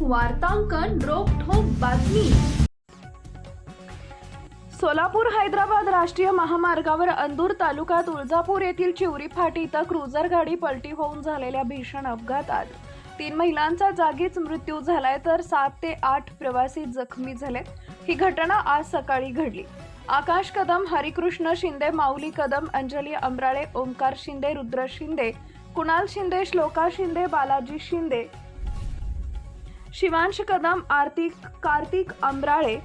वार्तांकन रोखोक बातमी. सोलापूर हैदराबाद राष्ट्रीय महामार्गावर अंदूर तालुक्यात तुळजापूर येथील चिवरी फाटी इथं क्रुझर गाडी पलटी होऊन झालेल्या भीषण अपघातात. तीन महिलांचा जागीच मृत्यू झालाय तर सात ते आठ प्रवासी जखमी झालेत. ही घटना आज सकाळी घडली. आकाश कदम हरिकृष्ण शिंदे माऊली कदम अंजली अमराळे ओंकार शिंदे रुद्र शिंदे कुणाल शिंदे श्लोका शिंदे बालाजी शिंदे शिवांश कदम आर्थिक कार्तिक अंबराळे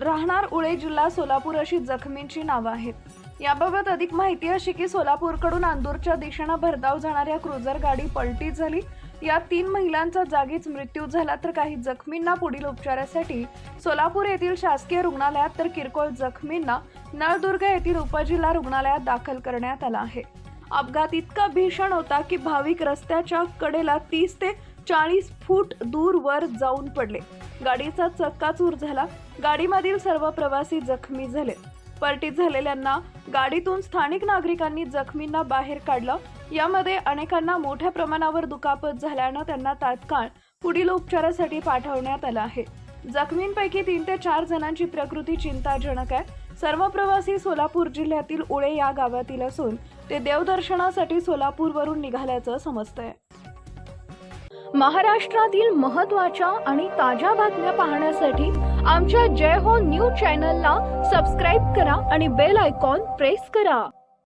राहणार उळे जिल्हा सोलापूर अशी जखमींची नावं आहेत. याबाबत अधिक माहिती अशी की सोलापूरकडून आंदूरच्या दिशेनं भरधाव जाणाऱ्या क्रुझर गाडी पलटी झाली. या तीन महिलांचा जागीच मृत्यू झाला तर काही जखमींना पुढील उपचारासाठी सोलापूर येथील शासकीय रुग्णालयात तर किरकोळ जखमींना नळदुर्ग येथील उपजिल्हा रुग्णालयात दाखल करण्यात आला आहे. अपघात इतका भीषण होता की भाविक रस्त्याच्या कडेला तीस ते चाळीस फूट दूरवर जाऊन पडले. गाडीचा चक्काचूर झाला. गाडीमधील सर्व प्रवासी जखमी झाले. पर्टीत झालेल्यांना गाडीतून स्थानिक नागरिकांनी जखमींना बाहेर काढलं. यामध्ये अनेकांना मोठ्या प्रमाणावर दुखापत झाल्यानं त्यांना तात्काळ पुढील उपचारासाठी पाठवण्यात आलं आहे. जखमींपैकी तीन ते चार जणांची प्रकृती चिंताजनक आहे. सर्व प्रवासी सोलापूर जिल्ह्यातील उळे या गावातील असून ते देवदर्शनासाठी सोलापूरवरून निघाल्याचं समजतंय. महाराष्ट्रातील महत्त्वाच्या आणि ताज्या बातम्या पाहण्यासाठी आमच्या जय हो न्यूज चॅनलला सबस्क्राईब करा आणि बेल आयकॉन प्रेस करा.